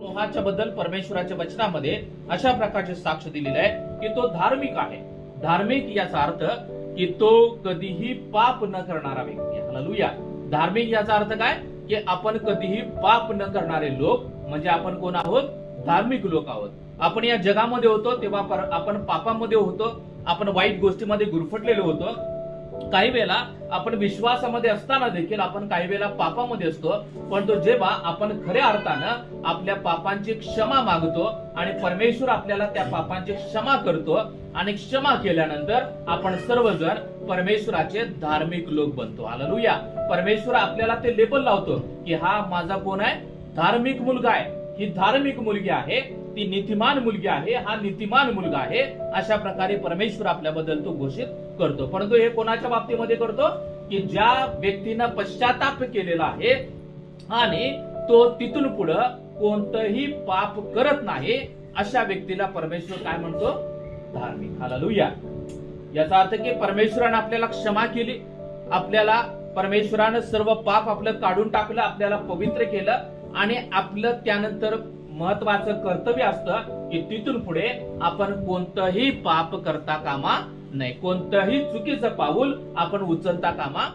मोहाच्या बद्दल परमेश्वराच्या वचनामध्ये अशा प्रकारचे साक्ष दिलेले आहे की तो धार्मिक आहे. धार्मिक याचा अर्थ की तो कधीही पाप न करणारा व्यक्ती हललुया धार्मिक याचा अर्थ काय? की आपण कधीही पाप न करणारे लोक म्हणजे आपण कोण आहोत? धार्मिक लोक आहोत. आपण या जगामध्ये होतो तेव्हा आपण पापामध्ये होतो आपण वाईट गोष्टीमध्ये गुरफटलेलो होतो काही वेळेला आपण विश्वासामध्ये असताना देखील आपण काही वेळेला पापामध्ये असतो पण तो जेव्हा आपण खऱ्या अर्थानं आपल्या पापांची क्षमा मागतो आणि परमेश्वर आपल्याला त्या पापांची क्षमा करतो आणि क्षमा केल्यानंतर आपण सर्वजण परमेश्वराचे धार्मिक लोक बनतो. हालेलुया परमेश्वर आपल्याला ते लेबल लावतो की हा माझा कोण आहे? धार्मिक मुलगा आहे. ही धार्मिक मुलगी आहे ती नीतिमान मुलगी आहे हा नीतिमान मुलगा आहे अशा प्रकारे परमेश्वर आपल्याबद्दल तो घोषित करतो. परंतु हे कोणाच्या बाबतीमध्ये करतो? की ज्या व्यक्तीनं पश्चाताप केलेला आहे आणि तो तिथून पुढं कोणतंही पाप करत नाही अशा व्यक्तीला परमेश्वर काय म्हणतो? धार्मिक. हालेलुया. याचा अर्थ की परमेश्वराने आपल्याला क्षमा केली. आपल्याला परमेश्वरानं सर्व पाप आपलं काढून टाकलं आपल्याला पवित्र केलं. आणि आपलं त्यानंतर महत्वाचं कर्तव्य असतं की तिथून पुढे आपण कोणतंही पाप करता कामा नाही कोणतंही चुकीचं पाऊल आपण उचलता कामा